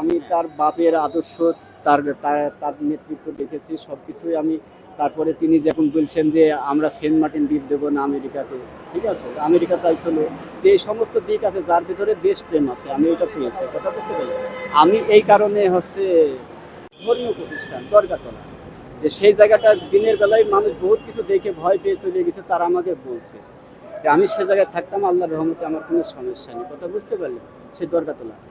আমি তার বাপের আদর্শ তার তার- তার নেতৃত্ব দেখেছি সব কিছুই আমি তারপরে তিনি যখন বলছেন যে আমরা সেন্ট মার্টিন দ্বীপ দেবো না আমেরিকাকে ঠিক আছে? আমেরিকা চাইছিল। তো এই সমস্ত দিক আছে যার ভিতরে দেশপ্রেম আছে আমি ওইটা পেয়েছি কথা বুঝতে পারি আমি এই কারণে হচ্ছে ধর্মীয় প্রতিষ্ঠান দরকার দরগাতলা। যে সেই জায়গাটা দিনের বেলায় মানুষ বহুত কিছু দেখে ভয় পেয়ে চলে গেছে তারা আমাকে বলছে। আমি সে জায়গায় থাকতাম আল্লাহর রহমতে আমার কোনো সমস্যা নেই কথা বুঝতে পারলেন? সে দরগাতলা। তে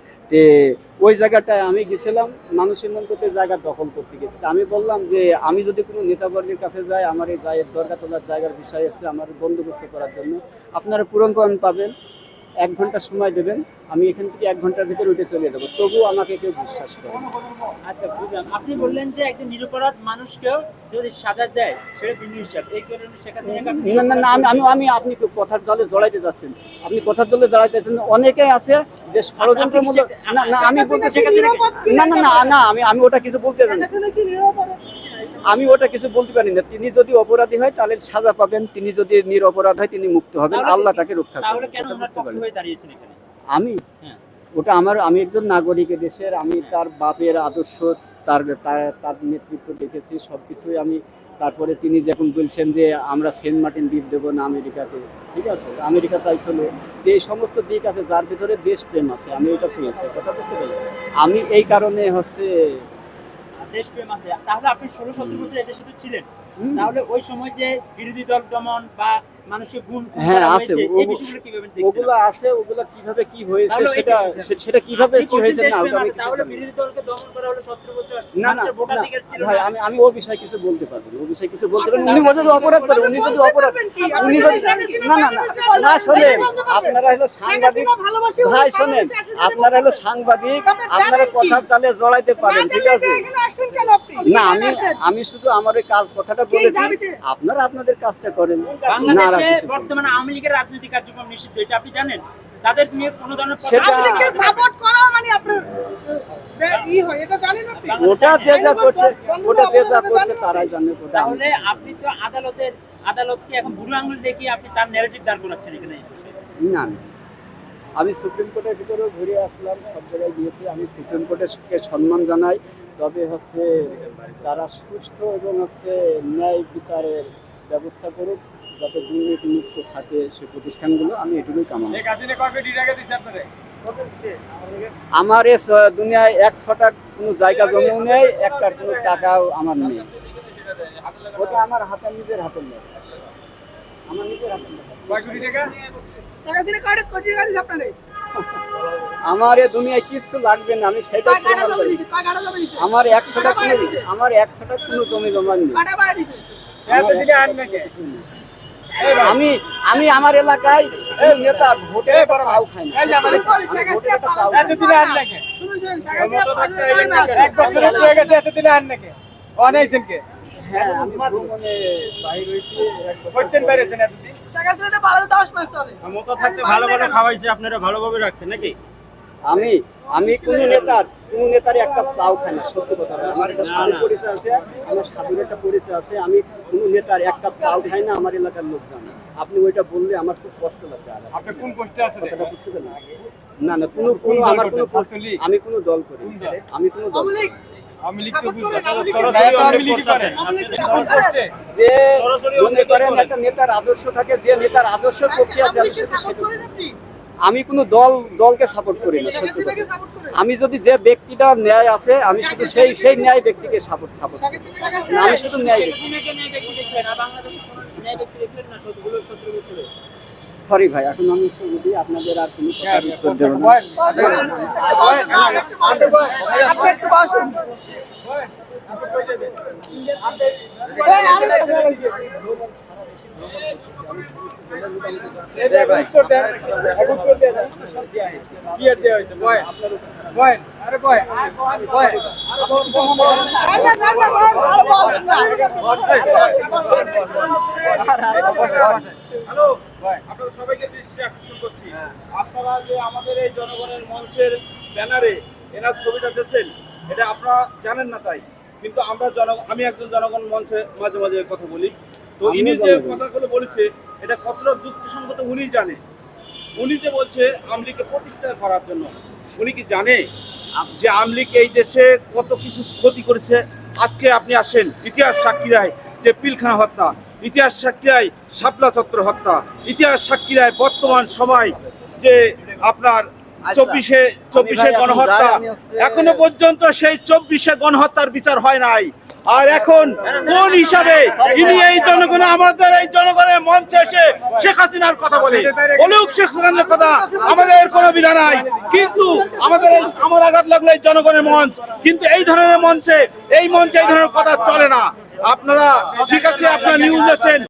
ওই জায়গাটায় আমি গেছিলাম, মানুষের মন করতে জায়গা দখল করতে গেছি। তা আমি বললাম যে, আমি যদি কোনো নেতাবর্গের কাছে যাই, আমার এই জায়ের দরকার তোলার জায়গার বিষয় এসছে আমার বন্দোবস্ত করার জন্য। আপনারা পূরণ পাবেন। এক ঘণ্টা সময় দেবেন আমি এখান থেকে এক ঘণ্টার ভিতরে উঠে চলে যাব। তবুও আমাকে কেউ বিশ্বাস করে আচ্ছা বুঝলাম। আপনি বললেন যে একজন নিরপরাধ মানুষকেও যদি সাজা দেয় সেটা ভিন্ন হিসাব। এই কারণে সেখান থেকে না না না আমি আমি আমি আপনি কথার জলে জড়াইতে যাচ্ছেন। আপনি কথার জলে জড়াইতেছেন অনেকেই আছে যে ষড়যন্ত্রমূলক না না আমি বলতে না না না না আমি আমি ওটা কিছু বলতে জানি আমি ওটা কিছু বলতে পারি না। তিনি যদি অপরাধী হয় তাহলে সাজা পাবেন। তিনি যদি নিরপরাধ হয় তিনি মুক্ত হবেন। আল্লাহ তাকে রক্ষা করবেন? হয়ে আমি? হ্যাঁ। ওটা আমার আমি একজন নাগরিক দেশের আমি তার বাপের আদর্শ তার তার- নেতৃত্ব দেখেছি। সব কিছুই আমি তারপরে তিনি যখন বলছেন যে আমরা সেন্ট মার্টিন দ্বীপ দেবো না আমেরিকাকে ঠিক আছে? আমেরিকা চাইছিল। তো এই সমস্ত দিক আছে যার ভিতরে দেশপ্রেম আছে। আমি এটা পেয়েছি। কথা বুঝতে পারি আমি এই কারণে হচ্ছে দেশপ্রেম আছে। তাহলে আপনি ষোলো সতেরো বছর এদেশে তো ছিলেন। তাহলে ওই সময় যে বিরোধী দল দমন বা মানুষের গুম হ্যাঁ, আছে। হয়েছে, এই বিষয়গুলো কীভাবে দেখছেন? ওগুলো আছে ওগুলো কীভাবে কি হয়েছে সেটা সেটা কীভাবে কি হয়েছে না তাহলে বিরোধী দলকে দমন করা হলো সতেরো বছর। না না ভোটাধিকার ছিল ভাই আমি আমি ও বিষয়ে কিছু বলতে পারব ও বিষয়ে কিছু বলতে পারব। উনি যদি অপরাধ করে উনি যদি অপরাধ উনি যদি না না না না শোনেন আপনারা হলো সাংবাদিক ভাই শোনেন আপনারা হলো সাংবাদিক আপনারা কথার তালে জড়াইতে পারেন ঠিক আছে? না আমি আমি শুধু আমার ওই কাজ কথাটা বলেছি আপনারা আপনাদের কাজটা করেন। বাংলাদেশে। বর্তমানে আওয়ামী লীগের রাজনৈতিক কার্যক্রম নিষিদ্ধ এটা আপনি জানেন? তাদের নিয়ে কোনো ধরনের সাপোর্ট করা মানে আপনার ই হয় এটা জানেন আপনি? ওটা যে করছে ওটা যে করছে তারাই জানে তাহলে আপনি তো আদালতের আদালতকে এখন বুড়ো আঙুল দেখিয়ে আপনি তার ন্যারেটিভ দাঁড় করাচ্ছেন এখানে। না না। আমি সুপ্রিম কোর্টের ভিতরেও ঘুরে আসলাম সব জায়গায় গিয়েছি। আমি সুপ্রিম কোর্টেরকে সম্মান জানাই। তবে হচ্ছে তারা সুষ্ঠু এবং হচ্ছে ন্যায় বিচারের ব্যবস্থা করুক যাতে দুর্নীতি মুক্ত থাকে সে প্রতিষ্ঠানগুলো। আমি এটুকুই কামনা আমার এ দুনিয়ায় এক ছটা কোনো জায়গা জমিও নেই একটা কোনো টাকাও আমার নেই। ওটা আমার হাতে নিজের হাতে নেই। আমার এ দুনিয়ায় কিচ্ছু লাগবে না আমি দিছে? আমার একশো টাকা বাড়ি দিছে। আমার একশো টাকা কোনো জমি নেই। আমি আমি আমার এলাকায় নেতা ভোটে খাই না। বল, শেখ হাসিনা ভোটের টাকা চাও পালাচ্ছে খাই না। না। শুনুন, শুনুন, শেখ হাসিনা পালাচ্ছে না। এক বছর হয়ে গেছে এতদিনে আন নাকি অনেকজন কে? হ্যাঁ আমি ভ্রমণে বাইর হয়েছি করতেন পরে। এতদিন? শেখ হাসিনাটা পালাতে দশ মাস চলে। মতো থাকতে ভালো ভালো খাওয়াইছে আপনারা ভালোভাবে রাখছেন নাকি? আমি আমি কোন নেতার কোন নেতার এক কাপ চাও খাই না সত্যি কথা আমার একটা সাধু পরিচয় আছে আমার সাধুর একটা পরিচয় আছে আমি কোন নেতার এক কাপ চাও খাই না আমার এলাকার লোক জানে আপনি ওইটা বললে আমার খুব কষ্ট লাগবে আর। আপনি কোন পোস্টে আছেন? কথাটা বুঝতে পারলেন? না না কোনো কোনো দল আমার কোনো আমি কোনো দল করি? আমি কোনো দল আমি লিখতে কোন যে মনে করেন। একটা নেতার আদর্শ থাকে যে নেতার আদর্শের পক্ষে আছে আমি কোনো দল দলকে সাপোর্ট করি না সত্যি। আমি যদি যে ব্যক্তিটা ন্যায় আছে আমি শুধু সেই সেই ন্যায় ব্যক্তিকে সাপোর্ট সাপোর্ট আমি শুধু ন্যায় ব্যক্তি। সরি ভাই এখন আমি যদি আপনাদের আর কোনো কথার উত্তর দেবো না। হ্যালো সবাইকে দৃষ্টি আকর্ষণ করছি। আপনারা যে আমাদের এই জনগণের মঞ্চের ব্যানারে এনার ছবিটা দিয়েছেন এটা আপনারা জানেন না তাই। কিন্তু আমরা জন আমি একজন জনগণ মঞ্চে মাঝে মাঝে কথা বলি। তো ইনি যে কথাগুলো বলেছে এটা কতটা যুক্তিসঙ্গত উনি জানে। উনি যে বলছে আমলিকে প্রতিষ্ঠা করার জন্য উনি কি জানে যে আমলিক এই দেশে কত কিছু ক্ষতি করেছে? আজকে আপনি আসেন ইতিহাস সাক্ষী দেয়। যে পিলখানা হত্যা ইতিহাস সাক্ষী দেয় শাপলা চত্বর হত্যা। ইতিহাস সাক্ষী দেয় বর্তমান সময় যে আপনার আচ্ছা, চব্বিশে চব্বিশে গণহত্যা। এখনও পর্যন্ত সেই চব্বিশে গণহত্যার বিচার হয় নাই। আর এখন কোন হিসাবে ইনি এই জনগণ আমাদের এই জনগণের মঞ্চে এসে শেখ হাসিনার কথা বলে? বলুক শেখ হাসিনার কথা আমাদের কোনো বিধা নাই। কিন্তু আমাদের এই আমার আঘাত লাগল এই জনগণের মঞ্চ। কিন্তু এই ধরনের মঞ্চে এই মঞ্চে এই ধরনের কথা চলে না। আপনারা ঠিক আছে আপনারা নিউজ আছেন।